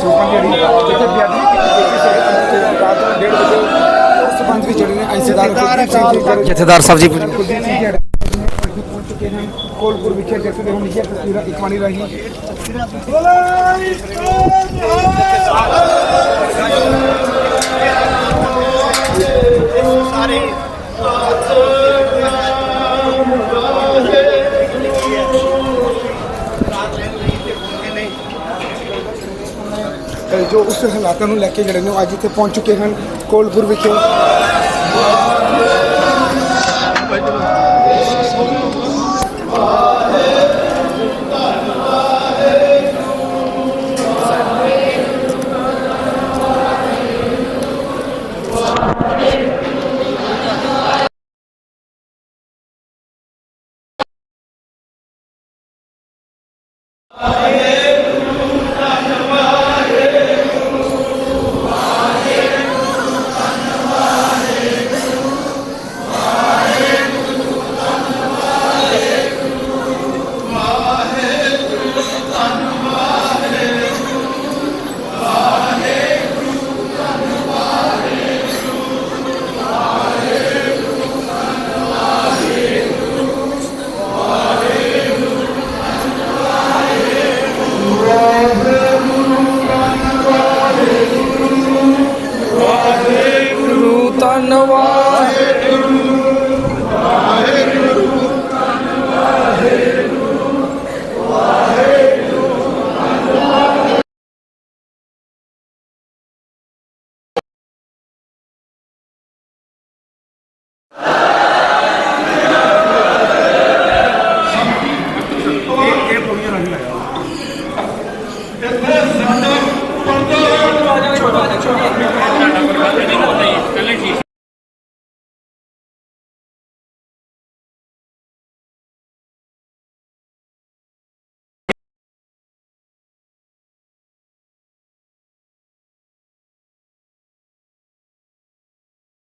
ਸਰਪੰਚ ਜਿਹੜੀ ਜਿੱਥੇ ਬਿਆਨੀ ਕੀਤੀ ਸੀ ਰਾਤ ਨੂੰ 1:30 ਵਜੇ ਉਸ ਸਰਪੰਚ ਦੀ ਜਿਹੜੀ ਅੰਸ਼ੇਦਾਰ ਜਥੇਦਾਰ ਸਾਹਿਬ ਜੀ। ਪਹੁੰਚ ਚੁੱਕੇ ਹਨ ਕੋਲਪੁਰ ਵਿਖੇ ਜਿੱਥੇ ਦੇ ਹੁਣ ਲਿਖਿਆ ਤਸਵੀਰਾਂ ਇੱਕ ਪਾਣੀ ਰਾਹੀਂ। ਜੋ ਉਸ ਹਾਲਾਤਾਂ ਨੂੰ ਲੈ ਕੇ ਜਿਹੜੇ ਨੇ ਉਹ ਅੱਜ ਇੱਥੇ ਪਹੁੰਚ ਚੁੱਕੇ ਹਨ, ਕੋਲਪੁਰ ਵਿਖੇ نواحكم